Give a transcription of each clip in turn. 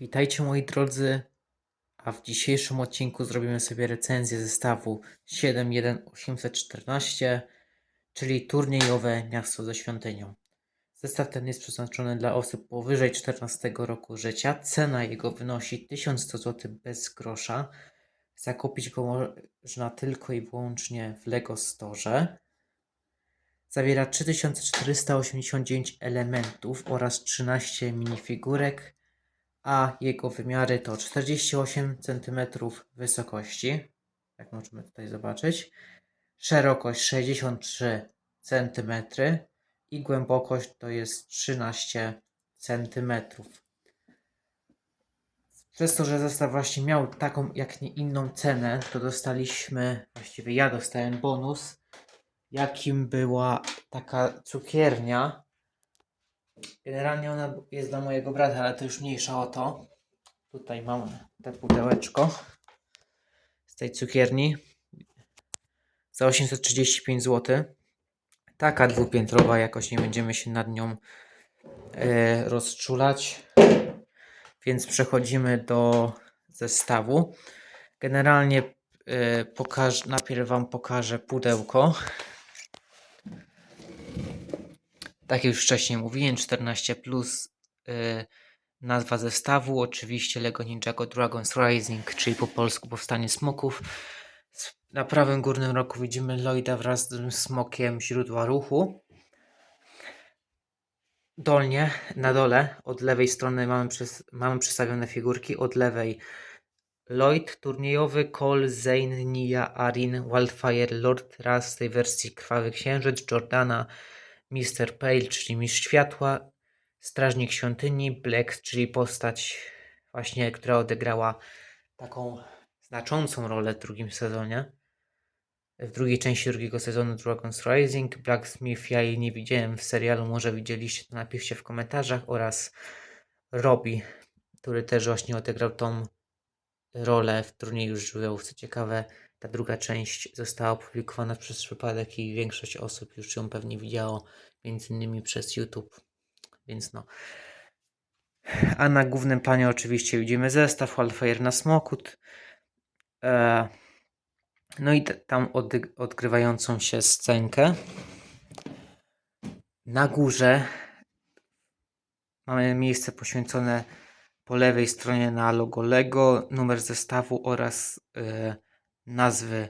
Witajcie moi drodzy, a w dzisiejszym odcinku zrobimy sobie recenzję zestawu 71814, czyli turniejowe miasto ze świątynią. Zestaw ten jest przeznaczony dla osób powyżej 14 roku życia. Cena jego wynosi 1100 zł bez grosza. Zakupić go można tylko i wyłącznie w Lego Store. Zawiera 3489 elementów oraz 13 minifigurek a jego wymiary to 48 cm wysokości, jak możemy tutaj zobaczyć, szerokość 63 cm i głębokość to jest 13 cm. Przez to, że zestaw właśnie miał taką, jak nie inną cenę, to dostaliśmy, właściwie ja dostałem bonus, jakim była taka cukiernia, Generalnie ona jest dla mojego brata, ale to już mniejsza o to. Tutaj mam te pudełeczko z tej cukierni za 835 zł. Taka dwupiętrowa, jakoś nie będziemy się nad nią e, rozczulać. Więc przechodzimy do zestawu. Generalnie e, pokaż, najpierw Wam pokażę pudełko. Tak jak już wcześniej mówiłem, 14 plus yy, nazwa zestawu, oczywiście Lego Ninjago Dragon's Rising, czyli po polsku Powstanie Smoków. Na prawym górnym rogu widzimy Lloyda wraz z smokiem źródła ruchu. Dolnie, na dole, od lewej strony mamy, przys- mamy przedstawione figurki, od lewej Lloyd, turniejowy, Cole, Zane, Nia, Arin, Wildfire, Lord Raz tej wersji Krwawy Księżyc, Jordana, Mr. Pale, czyli Mistrz Światła, Strażnik Świątyni, Black, czyli postać właśnie, która odegrała taką znaczącą rolę w drugim sezonie. W drugiej części drugiego sezonu Dragon's Rising, Blacksmith, ja jej nie widziałem w serialu, może widzieliście, to napiszcie w komentarzach oraz Robbie, który też właśnie odegrał tą rolę w turnieju żywiołów. Co ciekawe, ta druga część została opublikowana przez przypadek i większość osób już ją pewnie widziało, między innymi przez YouTube. Więc no. A na głównym planie oczywiście widzimy zestaw Wildfire na Smokut. E, no i tam odg- odgrywającą się scenkę. Na górze mamy miejsce poświęcone po lewej stronie na logo Lego, numer zestawu oraz e, nazwy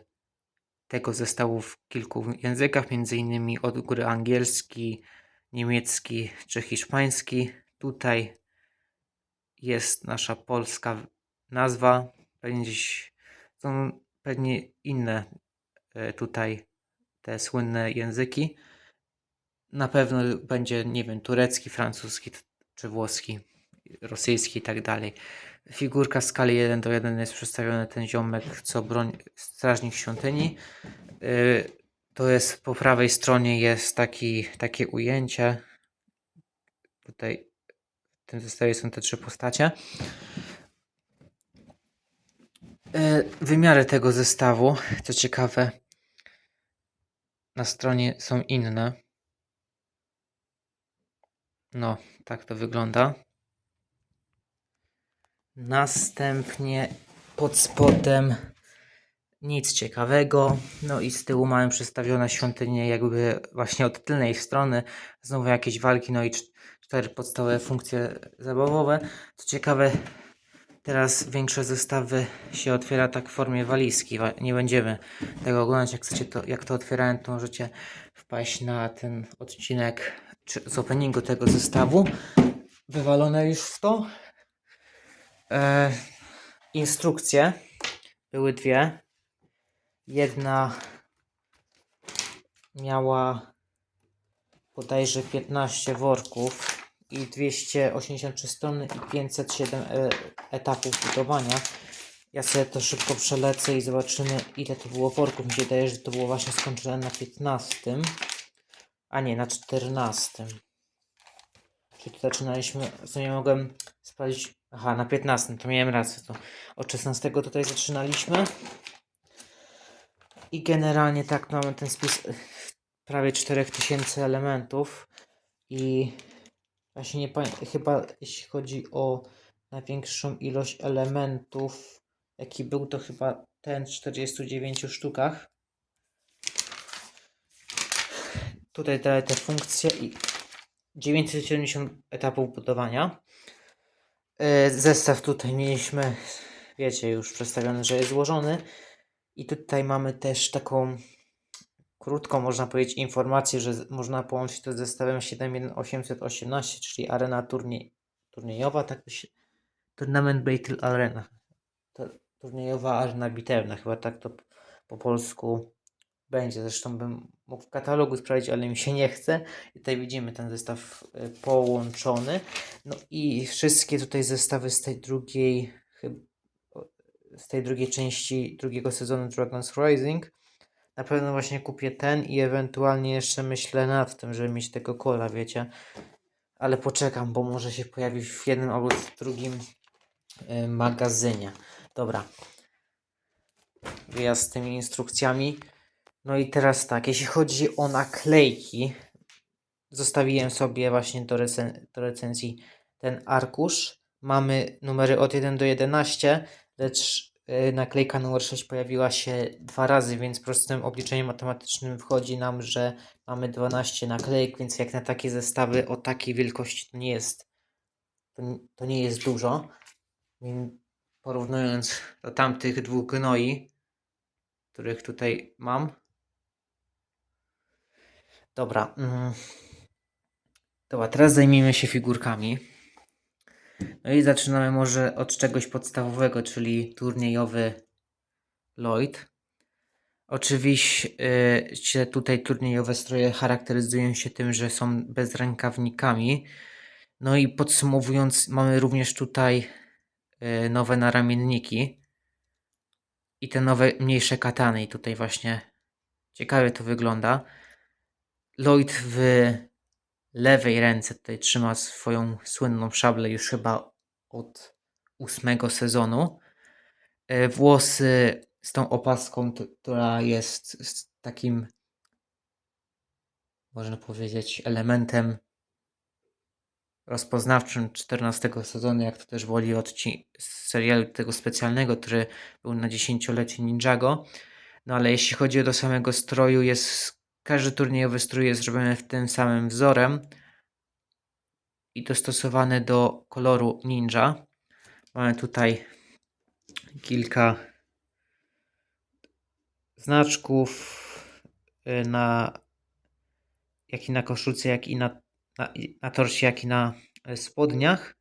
tego zestawu w kilku językach, innymi od góry angielski, niemiecki czy hiszpański. Tutaj jest nasza polska nazwa. Pewnie gdzieś są pewnie inne e, tutaj te słynne języki. Na pewno będzie, nie wiem, turecki, francuski czy włoski, rosyjski i tak dalej. Figurka w skali 1 do 1 jest przedstawiony ten ziomek, co broń strażnik świątyni. Yy, To jest po prawej stronie jest taki, takie ujęcie. Tutaj w tym zestawie są te trzy postacie. Yy, Wymiary tego zestawu, co ciekawe, na stronie są inne. No, tak to wygląda. Następnie pod spodem nic ciekawego. No i z tyłu mamy przedstawione świątynie jakby właśnie od tylnej strony. Znowu jakieś walki, no i cz- cztery podstawowe funkcje zabawowe. Co ciekawe, teraz większe zestawy się otwiera tak w formie walizki. Wa- Nie będziemy tego oglądać. Jak chcecie to, jak to otwierałem, to możecie wpaść na ten odcinek z openingu tego zestawu. Wywalone już w to. E, instrukcje były dwie. Jedna miała bodajże 15 worków i 283 strony i 507 e, etapów budowania. Ja sobie to szybko przelecę i zobaczymy ile to było worków. Mi się wydaje, że to było właśnie skończone na 15, a nie na 14. Czyli to zaczynaliśmy, co nie mogłem sprawdzić. Aha, na 15, to miałem rację. To od 16 tutaj zaczynaliśmy. I generalnie tak mamy ten spis prawie 4000 elementów. I właśnie nie pamiętam, chyba jeśli chodzi o największą ilość elementów, jaki był, to chyba ten w 49 sztukach. Tutaj dalej te funkcje i 970 etapów budowania. E, Zestaw tutaj mieliśmy, wiecie, już przedstawiony, że jest złożony. I tutaj mamy też taką krótką, można powiedzieć, informację, że można połączyć to z zestawem 71818, czyli arena turniej, turniejowa, tak to się, Tournament Battle Arena. To, turniejowa arena bitewna, chyba tak to po polsku będzie. Zresztą bym mógł w katalogu sprawdzić, ale mi się nie chce. I tutaj widzimy ten zestaw y, połączony. No i wszystkie tutaj zestawy z tej drugiej, z tej drugiej części drugiego sezonu Dragon's Rising. Na pewno właśnie kupię ten i ewentualnie jeszcze myślę nad tym, żeby mieć tego kola, wiecie. Ale poczekam, bo może się pojawi w jednym albo w drugim y, magazynie. Dobra. Wyjazd z tymi instrukcjami. No i teraz tak, jeśli chodzi o naklejki, zostawiłem sobie właśnie do, recen- do recenzji ten arkusz. Mamy numery od 1 do 11, lecz y, naklejka numer 6 pojawiła się dwa razy, więc prostym obliczeniem matematycznym wychodzi nam, że mamy 12 naklejek, więc jak na takie zestawy o takiej wielkości to nie jest, to, to nie jest dużo. Porównując do tamtych dwóch gnoi, których tutaj mam. Dobra. Mm. Dobra, teraz zajmijmy się figurkami. No i zaczynamy może od czegoś podstawowego, czyli turniejowy Lloyd. Oczywiście tutaj turniejowe stroje charakteryzują się tym, że są bezrękawnikami. No i podsumowując, mamy również tutaj y, nowe naramienniki i te nowe mniejsze katany. I tutaj właśnie ciekawie to wygląda. Lloyd w lewej ręce tutaj trzyma swoją słynną szablę już chyba od ósmego sezonu. E, Włosy z tą opaską, która jest takim, można powiedzieć, elementem rozpoznawczym 14 sezonu, jak to też woli odci- serialu tego specjalnego, który był na dziesięciolecie Ninjago. No ale jeśli chodzi o do samego stroju, jest każdy turniejowy strój jest zrobiony tym samym wzorem i dostosowany do koloru ninja. Mamy tutaj kilka znaczków y, na jak i na koszulce, jak i na, na, na torsie, jak i na y, spodniach.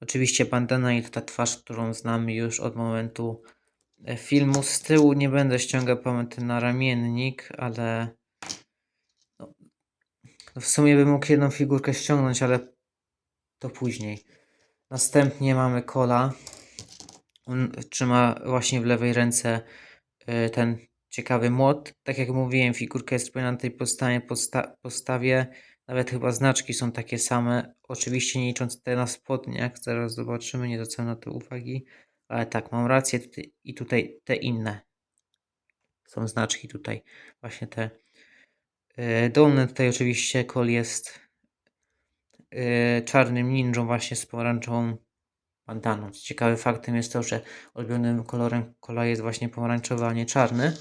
Oczywiście bandana i ta twarz, którą znamy już od momentu y, filmu. Z tyłu nie będę ściągał pamięty na ramiennik, ale w sumie bym mógł jedną figurkę ściągnąć, ale to później. Następnie mamy Kola. On trzyma właśnie w lewej ręce y, ten ciekawy młot. Tak jak mówiłem, figurka jest na tej podstawie, podsta- postawie. Nawet chyba znaczki są takie same. Oczywiście nie licząc te na spodniach. Zaraz zobaczymy, nie zwracam na to uwagi. Ale tak, mam rację. I tutaj te inne są znaczki tutaj. Właśnie te y, dolne. Tutaj oczywiście Kol jest y, czarnym ninją właśnie z pomarańczową bandaną. Ciekawy faktem jest to, że ulubionym kolorem kola jest właśnie pomarańczowy, a nie czarny.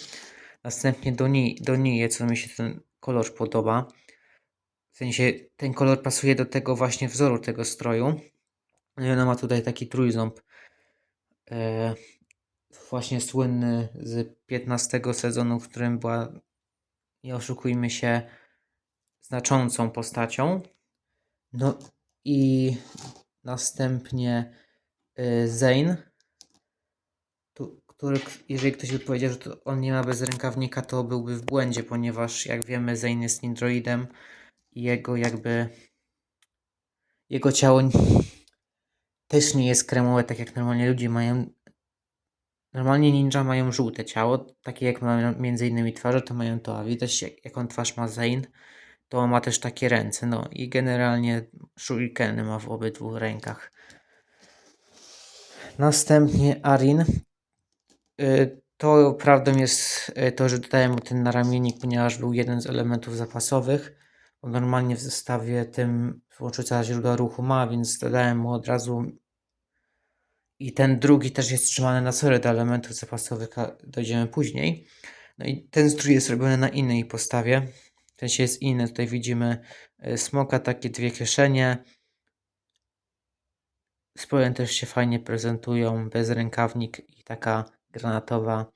Następnie do, ni do nije, co mi się ten kolor podoba. W sensie ten kolor pasuje do tego właśnie wzoru tego stroju. No i ona ma tutaj taki trójząb. E, właśnie słynny z 15 sezonu, w którym była, nie oszukujmy się, znaczącą postacią. No i następnie y, Zane, który, jeżeli ktoś by powiedział, że to on nie ma bezrękawnika, to byłby w błędzie, ponieważ jak wiemy, Zane jest Nindroidem i jego jakby jego ciało też nie jest kremowe, tak jak normalnie ludzie mają. Normalnie ninja mają żółte ciało, takie jak mają między innymi twarze, to mają to, a widać jak, jaką twarz ma Zane, to on ma też takie ręce, no i generalnie shurikeny ma w obydwu rękach. Następnie Arin. Y, To prawdą jest y, to, że dodałem mu ten naramiennik, ponieważ był jeden z elementów zapasowych. Bo normalnie w zestawie tym łączyca źródła ruchu ma, więc dodałem mu od razu I ten drugi też jest trzymany na sorę do elementów zapasowych, dojdziemy później. No i ten strój jest robiony na innej postawie. W sensie jest inny. Tutaj widzimy y, smoka, takie dwie kieszenie. Spodem też się fajnie prezentują, bez rękawnik i taka granatowa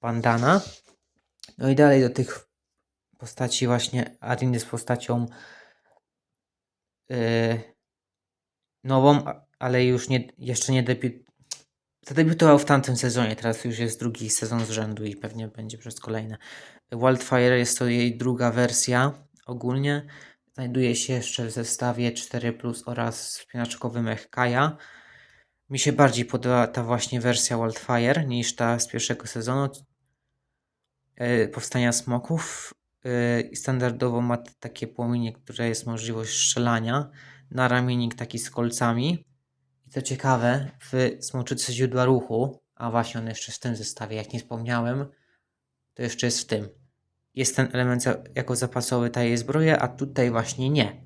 bandana. No i dalej do tych postaci właśnie Arin jest postacią yy, nową, ale już nie, jeszcze nie debiut... Zadebiutował w tamtym sezonie, teraz już jest drugi sezon z rzędu i pewnie będzie przez kolejne. Wildfire jest to jej druga wersja ogólnie. Znajduje się jeszcze w zestawie 4 Plus oraz spinaczkowy mech Kaja. Mi się bardziej podoba ta właśnie wersja Wildfire niż ta z pierwszego sezonu e, powstania smoków. E, standardowo ma takie płomienie, które jest możliwość strzelania. Na ramiennik taki z kolcami. Co ciekawe, w smoczycy źródła ruchu, a właśnie on jeszcze w tym zestawie, jak nie wspomniałem, to jeszcze jest w tym. Jest ten element jako zapasowy ta jej zbroja, a tutaj właśnie nie.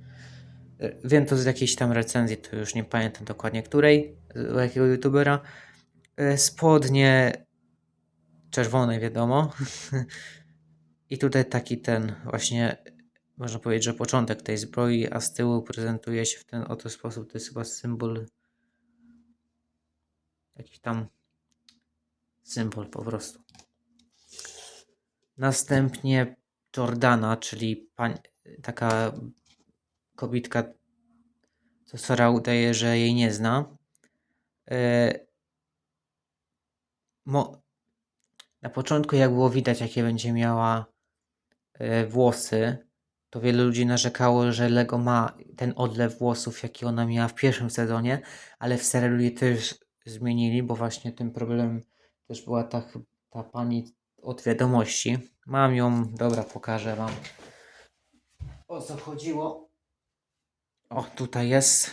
E, Wiem to z jakiejś tam recenzji, to już nie pamiętam dokładnie której, jakiego youtubera. E, Spodnie czerwone, wiadomo. I tutaj taki ten właśnie, można powiedzieć, że początek tej zbroi, a z tyłu prezentuje się w ten oto sposób. To jest chyba symbol, jakiś tam symbol po prostu. Następnie Jordana, czyli pań, taka kobitka, co Sora udaje, że jej nie zna. E, mo, na początku, jak było widać, jakie będzie miała e, włosy, to wiele ludzi narzekało, że Lego ma ten odlew włosów, jaki ona miała w pierwszym sezonie, ale w serialu też zmienili, bo właśnie tym problemem też była ta, ta pani od wiadomości. Mam ją, dobra, pokażę wam. O co chodziło? O, tutaj jest.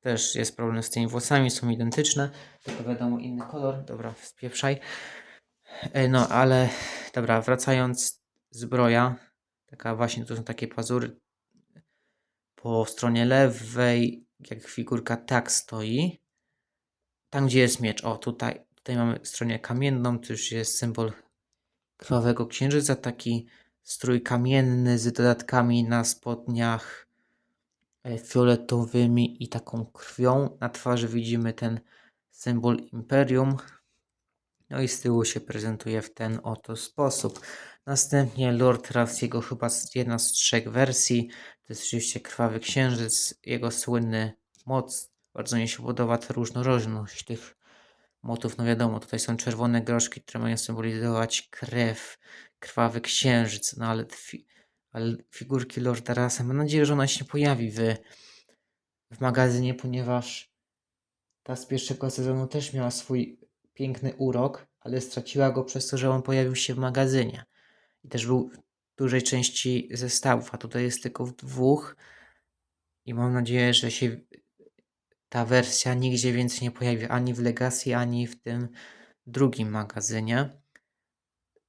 Też jest problem z tymi włosami, są identyczne, tylko wiadomo inny kolor. Dobra, spieprzaj. E, No, ale dobra, wracając, zbroja. Taka właśnie, tu są takie pazury. Po stronie lewej, jak figurka tak stoi. Tam, gdzie jest miecz. O, tutaj, tutaj mamy stronę kamienną, to już jest symbol krwawego księżyca. Taki strój kamienny z dodatkami na spodniach e, fioletowymi i taką krwią. Na twarzy widzimy ten symbol imperium. No i z tyłu się prezentuje w ten oto sposób. Następnie Lord Ras, jego chyba jedna z trzech wersji. To jest oczywiście Krwawy Księżyc, jego słynny moc. Bardzo mi się podoba ta różnorodność tych motów. No wiadomo, tutaj są czerwone groszki, które mają symbolizować krew, Krwawy Księżyc. No ale, fi ale figurki Lorda Rasa, mam nadzieję, że ona się pojawi w, w magazynie, ponieważ ta z pierwszego sezonu też miała swój piękny urok, ale straciła go przez to, że on pojawił się w magazynie. I też był w dużej części zestawów, a tutaj jest tylko w dwóch. I mam nadzieję, że się ta wersja nigdzie więcej nie pojawi, ani w Legacy, ani w tym drugim magazynie.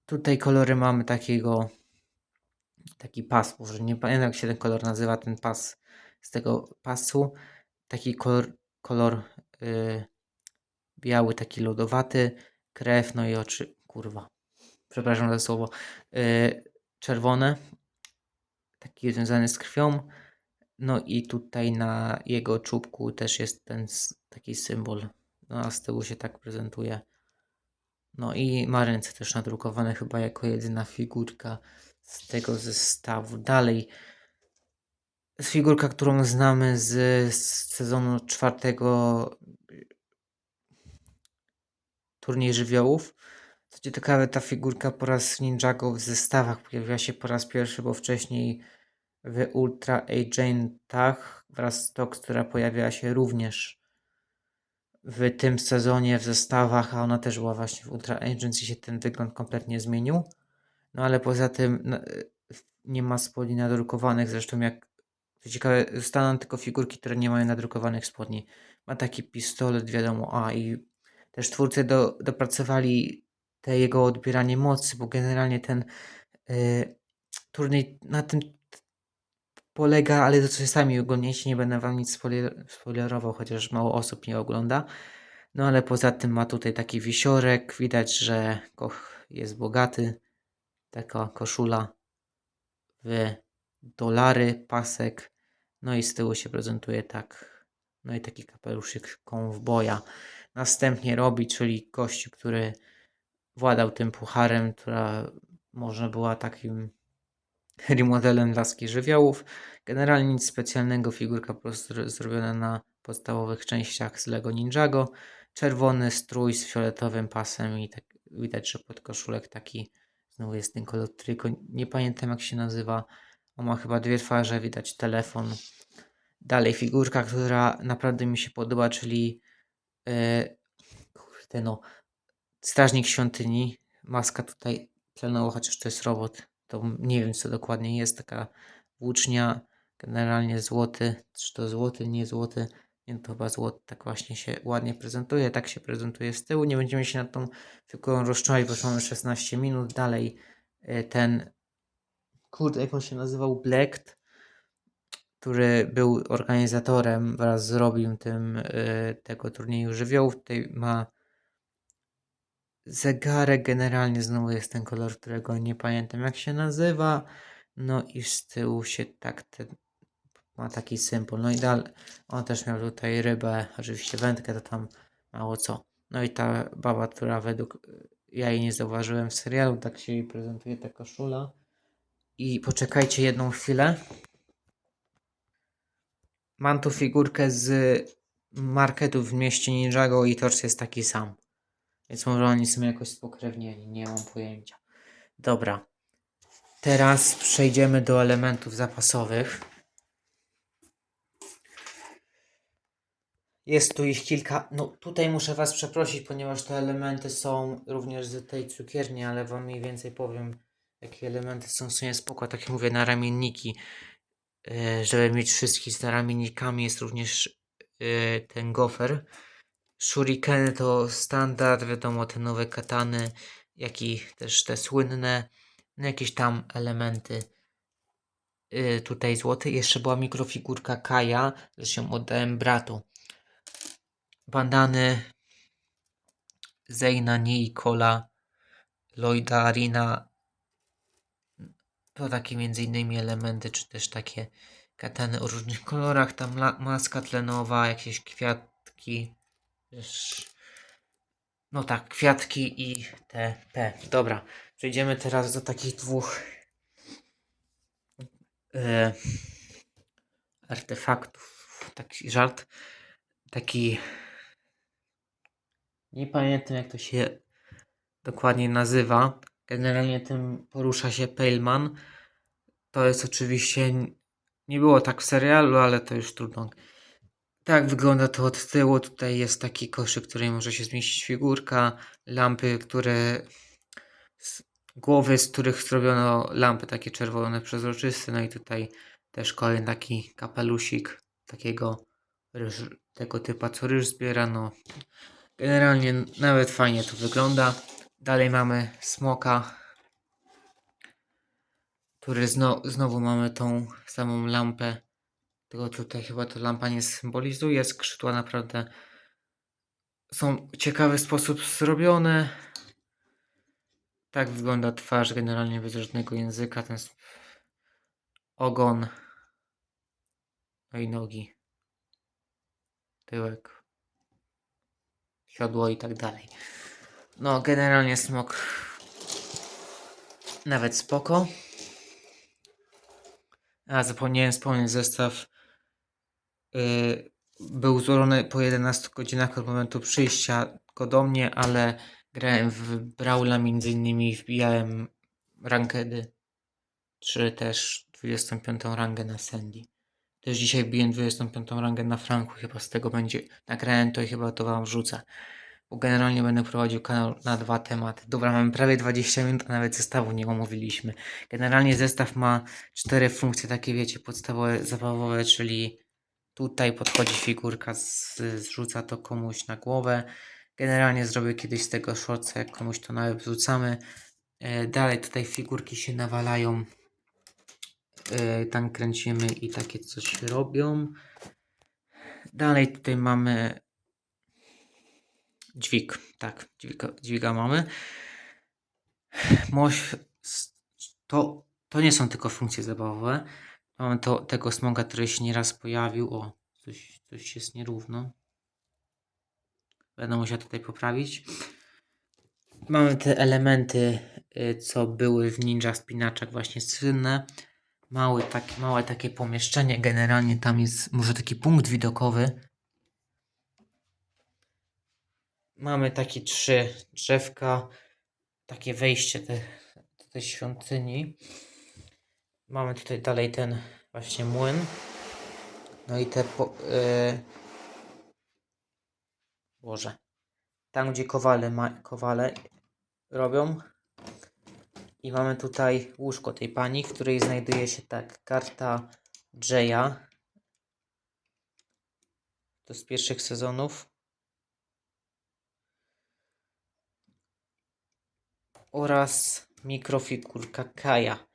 Tutaj kolory mamy takiego, taki pas, może nie pamiętam jak się ten kolor nazywa, ten pas z tego pasu. Taki kolor, kolor yy, biały, taki lodowaty, krew, no i oczy, kurwa, przepraszam za słowo, yy, czerwone, taki związany z krwią, no i tutaj na jego czubku też jest ten taki symbol, no a z tyłu się tak prezentuje. No i ma ręce też nadrukowane chyba jako jedyna figurka z tego zestawu. Dalej, figurka, którą znamy z, z sezonu czwartego turniej żywiołów. Co ciekawe, ta figurka po raz Ninjago w zestawach pojawiła się po raz pierwszy, bo wcześniej w Ultra Agentach wraz z Tox, która pojawiała się również w tym sezonie w zestawach, a ona też była właśnie w Ultra Agents i się ten wygląd kompletnie zmienił. No ale poza tym no, nie ma spodni nadrukowanych, zresztą jak co ciekawe, zostaną tylko figurki, które nie mają nadrukowanych spodni. Ma taki pistolet, wiadomo, a i też twórcy do, dopracowali te jego odbieranie mocy, bo generalnie ten y, turniej na tym polega, ale to coś sami oglądniecie, nie będę wam nic spoiler, spoilerował, chociaż mało osób nie ogląda. No ale poza tym ma tutaj taki wisiorek, widać, że koch jest bogaty. Taka koszula w dolary, pasek, no i z tyłu się prezentuje tak. No i taki kapeluszyk kowboja. Następnie robi, czyli gościu, który władał tym pucharem, która można była takim remodelem laski żywiołów. Generalnie nic specjalnego, figurka po prostu zro- zrobiona na podstawowych częściach z Lego Ninjago. Czerwony strój z fioletowym pasem i tak widać, że podkoszulek taki znowu jest ten kolor tylko nie pamiętam jak się nazywa. On ma chyba dwie twarze, widać telefon. Dalej figurka, która naprawdę mi się podoba, czyli yy, kurde no Strażnik świątyni, maska tutaj tlenowa, chociaż to jest robot, to nie wiem co dokładnie jest, taka włócznia, generalnie złoty, czy to złoty, nie złoty, nie to chyba złoty, tak właśnie się ładnie prezentuje, tak się prezentuje z tyłu, nie będziemy się nad tą figurą rozczulać, bo mamy 16 minut, dalej y, ten, kurde, jak on się nazywał, Black, który był organizatorem wraz z Robim tym, y, tego turnieju żywiołów, tutaj ma zegarek generalnie znowu jest ten kolor, którego nie pamiętam jak się nazywa. No i z tyłu się tak ma taki symbol. No i dalej on też miał tutaj rybę, oczywiście wędkę, to tam mało co. No i ta baba, która według ja jej nie zauważyłem w serialu, tak się jej prezentuje ta koszula. I poczekajcie jedną chwilę. Mam tu figurkę z marketu w mieście Ninjago i tors jest taki sam. Więc może oni są jakoś spokrewnieni, nie mam pojęcia. Dobra. Teraz przejdziemy do elementów zapasowych. Jest tu ich kilka. No tutaj muszę Was przeprosić, ponieważ te elementy są również z tej cukierni, ale Wam mniej więcej powiem, jakie elementy są w sumie spoko. Tak jak mówię, na ramienniki. Yy, żeby mieć wszystkich z ramiennikami jest również yy, ten gofer. Shurikeny to standard, wiadomo, te nowe katany, jak i też te słynne, no jakieś tam elementy. Yy, tutaj złoty. Jeszcze była mikrofigurka Kaja, że ją oddałem bratu. Bandany Zeyna, Nikola, Lloyda, Arina. To takie między innymi elementy, czy też takie katany o różnych kolorach. Tam maska tlenowa, jakieś kwiatki. No tak, kwiatki i te P. Dobra, przejdziemy teraz do takich dwóch e, artefaktów. Taki żart. Taki. Nie pamiętam jak to się dokładnie nazywa. Generalnie tym porusza się Paleman. To jest oczywiście. Nie było tak w serialu, ale to już trudno. Tak wygląda to od tyłu. Tutaj jest taki koszyk, w którym może się zmieścić figurka, lampy, które. z- Głowy, z których zrobiono lampy takie czerwone, przezroczyste. No i tutaj też kolejny taki kapelusik takiego ryż, tego typa, co ryż zbiera. No, generalnie nawet fajnie to wygląda. Dalej mamy smoka, który zno, znowu mamy tą samą lampę. Tylko tutaj chyba to lampa nie symbolizuje. Skrzydła naprawdę są w ciekawy sposób zrobione. Tak wygląda twarz generalnie bez żadnego języka. Ten ogon. No i nogi. Tyłek. Siodło i tak dalej. No, generalnie smok nawet spoko. A, zapomniałem wspomnieć, zestaw był złożony po 11 godzinach od momentu przyjścia go do mnie, ale grałem w Brawla między innymi wbijałem rankedy, czy też 25 rangę na Sandy. Też dzisiaj biłem 25 rangę na Franku, chyba z tego będzie nagrałem to i chyba to wam wrzucę. Bo generalnie będę prowadził kanał na dwa tematy. Dobra, mamy prawie 20 minut, a nawet zestawu nie omówiliśmy. Generalnie zestaw ma cztery funkcje, takie wiecie, podstawowe, zabawowe, czyli tutaj podchodzi figurka, z, zrzuca to komuś na głowę. Generalnie zrobię kiedyś z tego shortsa, jak komuś to nawet wrzucamy. E, dalej tutaj figurki się nawalają Yy, tam kręcimy i takie coś robią. Dalej tutaj mamy dźwig. Tak, dźwiga, dźwiga mamy. Moś, to, to nie są tylko funkcje zabawowe. Mamy to, tego smoga, który się nieraz pojawił. O, coś, coś jest nierówno. Będę musiał tutaj poprawić. Mamy te elementy, y, co były w Ninja Spinaczach właśnie słynne. Mały, taki, małe takie pomieszczenie. Generalnie tam jest może taki punkt widokowy. Mamy takie trzy drzewka. Takie wejście do tej świątyni. Mamy tutaj dalej ten właśnie młyn. No i te po, y, Boże. Tam, gdzie kowale, ma, kowale robią. I mamy tutaj łóżko tej pani, w której znajduje się tak karta Jaya. To z pierwszych sezonów. Oraz mikrofigurka Kaja.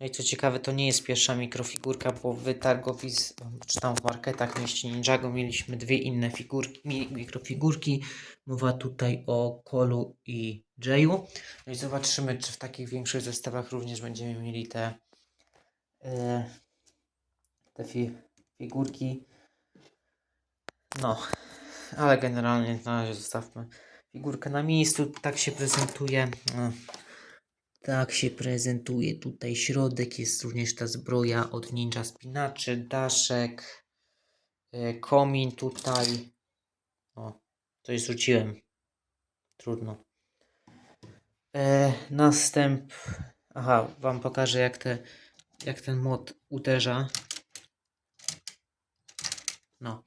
No i co ciekawe, to nie jest pierwsza mikrofigurka, bo w targowisk, czy tam w marketach w mieście Ninjago mieliśmy dwie inne figurki, mi- mikrofigurki. Mowa tutaj o Kolu i Jayu. No i zobaczymy, czy w takich większych zestawach również będziemy mieli te, e, te fi, figurki. No, ale generalnie na razie zostawmy figurkę na miejscu. Tak się prezentuje. No. Tak się prezentuje tutaj środek. Jest również ta zbroja od Ninja Spinaczy, daszek, e, komin tutaj. O, coś rzuciłem. Trudno. E, następ. Aha, wam pokażę jak, te, jak ten mod uderza. No.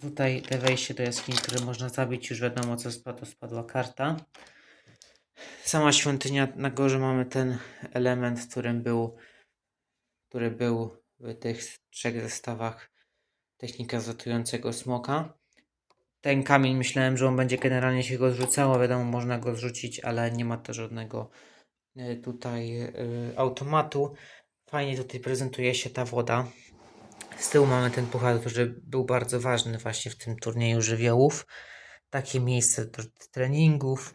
Tutaj te wejście do jaskini, które można zabić, już wiadomo co spadło, spadła karta. Sama świątynia na górze mamy ten element, którym był, który był w tych trzech zestawach technika zatującego smoka. Ten kamień myślałem, że on będzie generalnie się go zrzucało, wiadomo, można go zrzucić, ale nie ma to żadnego y, tutaj y, automatu. Fajnie tutaj prezentuje się ta woda. Z tyłu mamy ten puchar, który był bardzo ważny właśnie w tym turnieju żywiołów. Takie miejsce do treningów.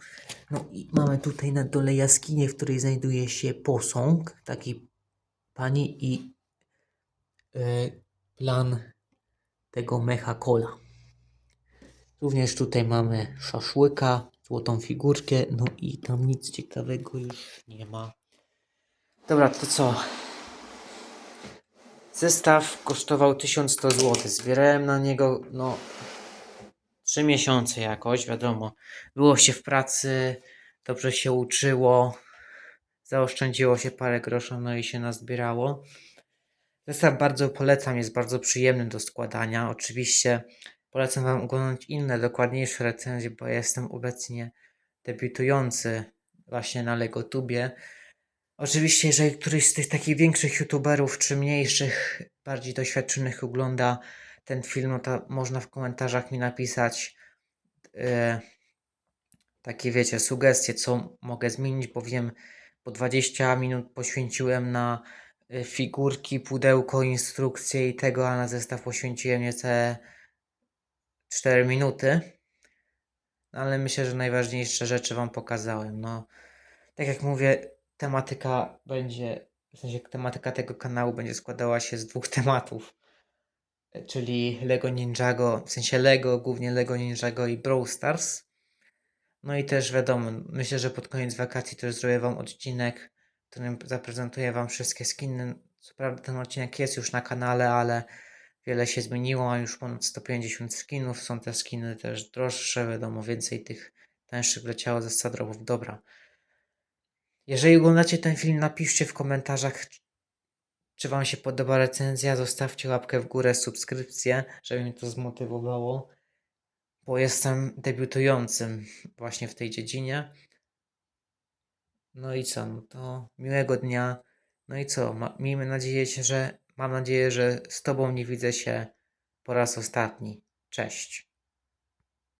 No i mamy tutaj na dole jaskinię, w której znajduje się posąg takiej pani i e, plan tego mecha kola. Również tutaj mamy szaszłyka, złotą figurkę, no i tam nic ciekawego już nie ma. Dobra, to co? Zestaw kosztował 1100 zł. Zbierałem na niego, no, 3 miesiące jakoś, wiadomo. Było się w pracy, dobrze się uczyło, zaoszczędziło się parę groszy, no i się nazbierało. Zestaw bardzo polecam, jest bardzo przyjemny do składania. Oczywiście polecam Wam oglądać inne, dokładniejsze recenzje, bo jestem obecnie debiutujący właśnie na LegoTubie. Oczywiście, jeżeli któryś z tych takich większych youtuberów czy mniejszych, bardziej doświadczonych ogląda ten film, no to można w komentarzach mi napisać e, takie, wiecie, sugestie, co mogę zmienić, bo wiem, po 20 minut poświęciłem na e, figurki, pudełko, instrukcje i tego, a na zestaw poświęciłem niecałe 4 minuty. No, Ale myślę, że najważniejsze rzeczy Wam pokazałem. No, tak jak mówię, tematyka będzie, w sensie tematyka tego kanału będzie składała się z dwóch tematów. Czyli Lego Ninjago, w sensie Lego, głównie Lego Ninjago i Brawl Stars. No i też wiadomo, myślę, że pod koniec wakacji też zrobię Wam odcinek, w którym zaprezentuję Wam wszystkie skiny. Co prawda ten odcinek jest już na kanale, ale wiele się zmieniło, a już ponad 150 skinów. Są te skiny też droższe, wiadomo, więcej tych tańszych leciało ze sadrowów. Dobra. Jeżeli oglądacie ten film, napiszcie w komentarzach, czy Wam się podoba recenzja. Zostawcie łapkę w górę, subskrypcję, żeby mnie to zmotywowało, bo jestem debiutującym właśnie w tej dziedzinie. No i co? No to miłego dnia. No i co? Miejmy nadzieję, że mam nadzieję, że z Tobą nie widzę się po raz ostatni. Cześć.